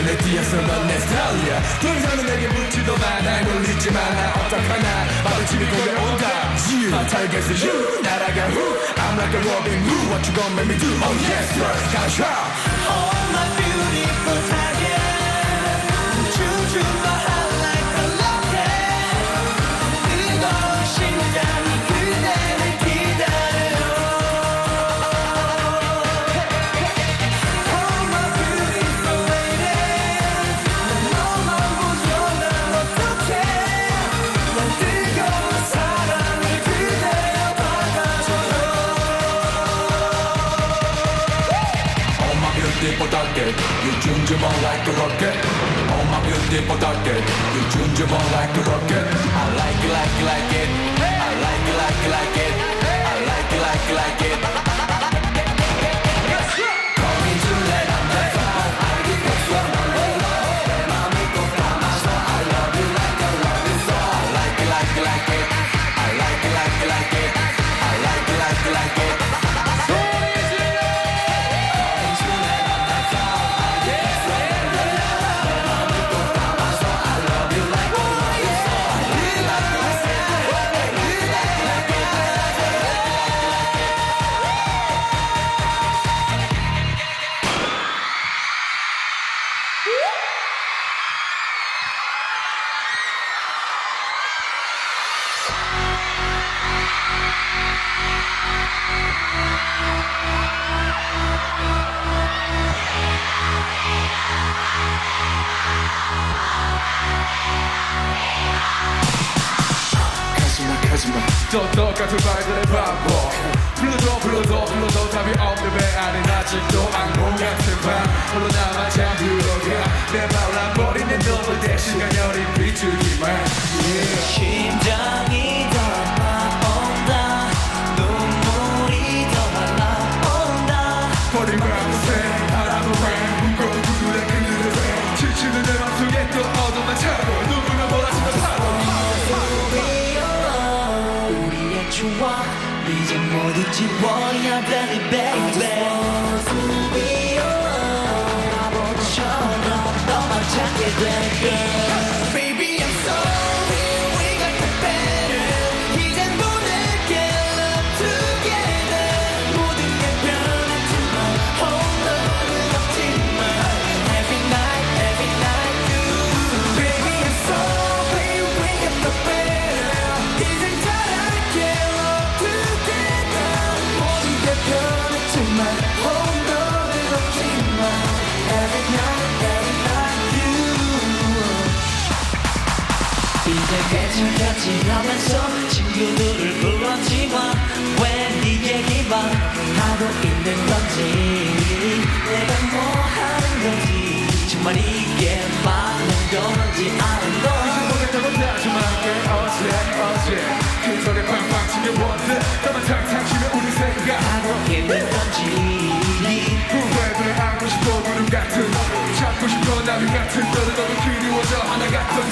눈에 띄었으면 내 스타일이야 더 이상은 내게 묻지도 마날 놀리지만 나 어떡하나 마주침이 걸려온다 My target's you 날아가 who I'm like a Robin Hood What you gonna make me do? Oh yes sir 가자 Oh my beautiful target 춤추마 beautiful target. You change your mind like a rocket. Oh my beautiful target. You change your mind like a rocket. I like it like it like it. I like it like it like it. I like it like it like it 또 똑같은 말들을 반복 불러도 불러도 불러도 답이 없는 배 안에 아직도 악몽 같은 밤. 홀로 남아 잠들어가 내 발라버린 내 너를 대신 가녀린 비추기만. Yeah. 심장이 찾 지나면서 친구들을 불렀지만 왜 네 얘기만 하고 있는 건지. 내가 뭐 하는 건지. 정말 이게 맞는 건지 아는 건지 모르겠다고 나좀 할게 어제 어제. 그 소리 팡팡 치며 원드 떠만 탕탕 치며 우리 생각하고 있는 건지. 후회를 하고 싶어 구름 같은 찾고 싶어 나비 같은 너도 너도 그리워져 하나 같던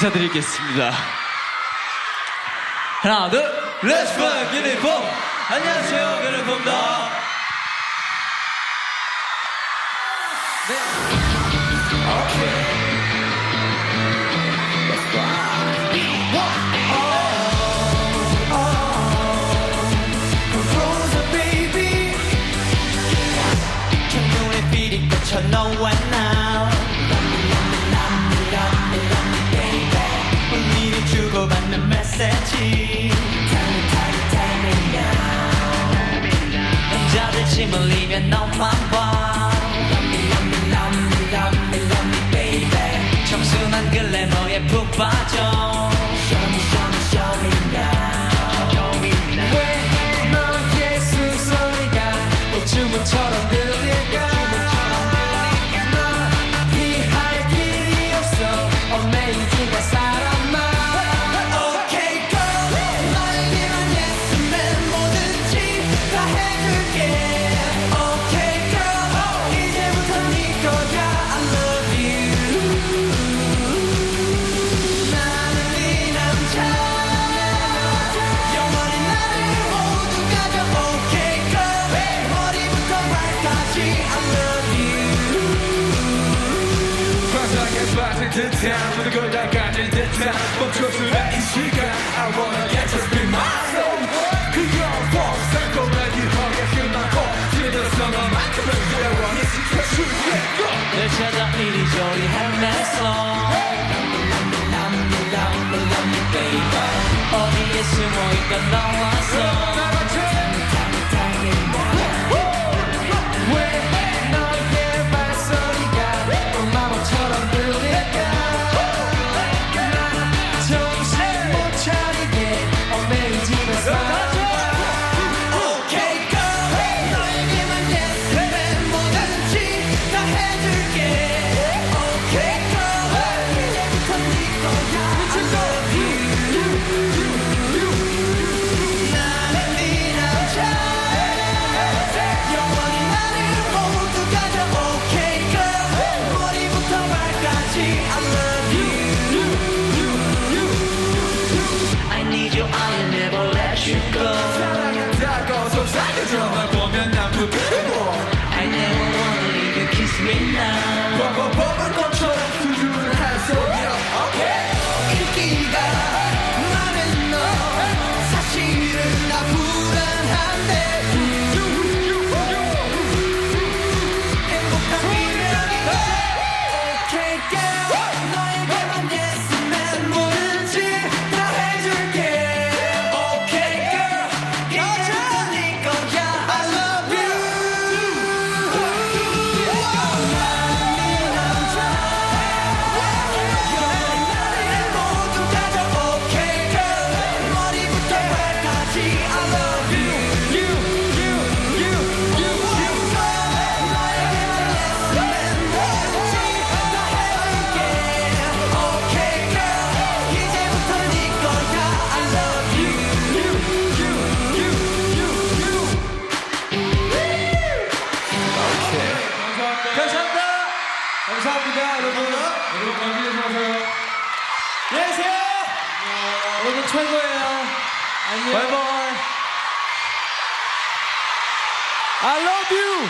인사드리겠습니다. 하나, 둘, 렛츠 파 유니폼! 안녕하세요, 유니폼다. 네. 오케이. 셋이 강력하게 되면 혼자를 침을리면 너만 봐 Love me, love me, love me, love me, baby. 청순한 글래머에 푹 빠져. 듯한 모두 걸다가는 너와서. I never wanna leave you, kiss me now. 감사합니다, 여러분. 여러분 감기 조심하세요. 안녕히 계세요. 여러분 최고예요. 안녕. 바이바이. I love you